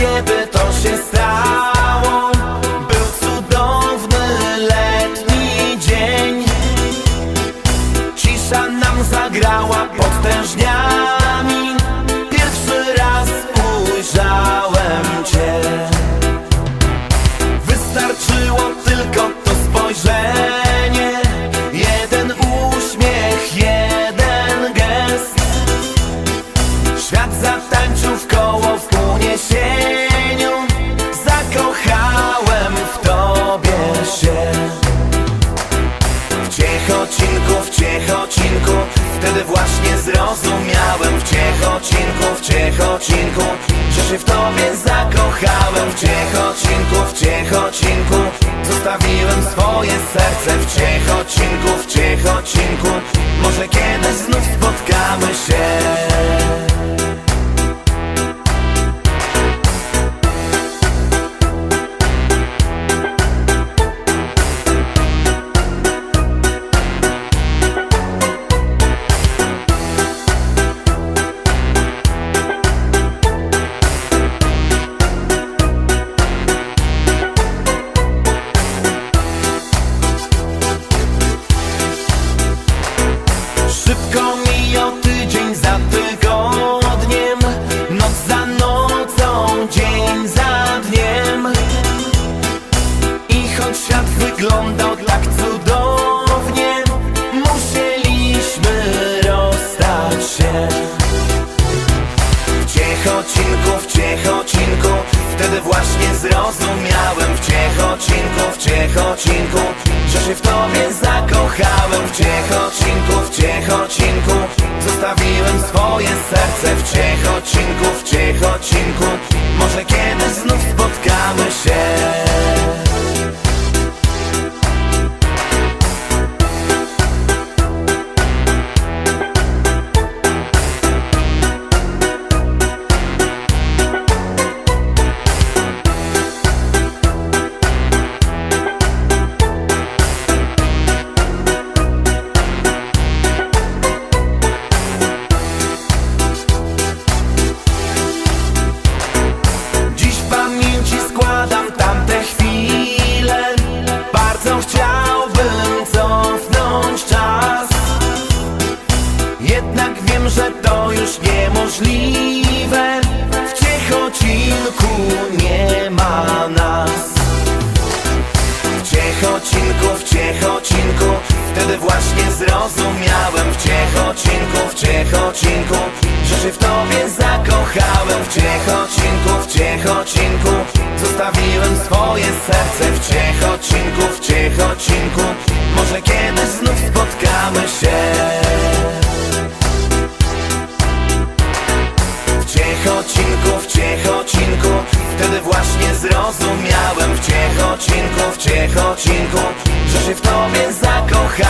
together Ciechocinku Że się w tobie zakochałem. W Ciechocinku, w Ciechocinku Zostawiłem swoje serce. W Ciechocinku, w Ciechocinku Może kiedyś znów spotkamy się wyglądał tak cudownie. Musieliśmy rozstać się. W Ciechocinku, w Ciechocinku Wtedy właśnie zrozumiałem. W Ciechocinku, w Ciechocinku Że się w tobie zakochałem. W Ciechocinku, w Ciechocinku Zostawiłem swoje serce W Ciechocinku, niemożliwe W Ciechocinku nie ma nas. W Ciechocinku, w Ciechocinku Wtedy właśnie zrozumiałem. W Ciechocinku, w Ciechocinku Że się w tobie zakochałem. W Ciechocinku, w Ciechocinku Zostawiłem swoje serce. W zrozumiałem w ciechocinku, w ciechocinku Że się w tobie zakochałem.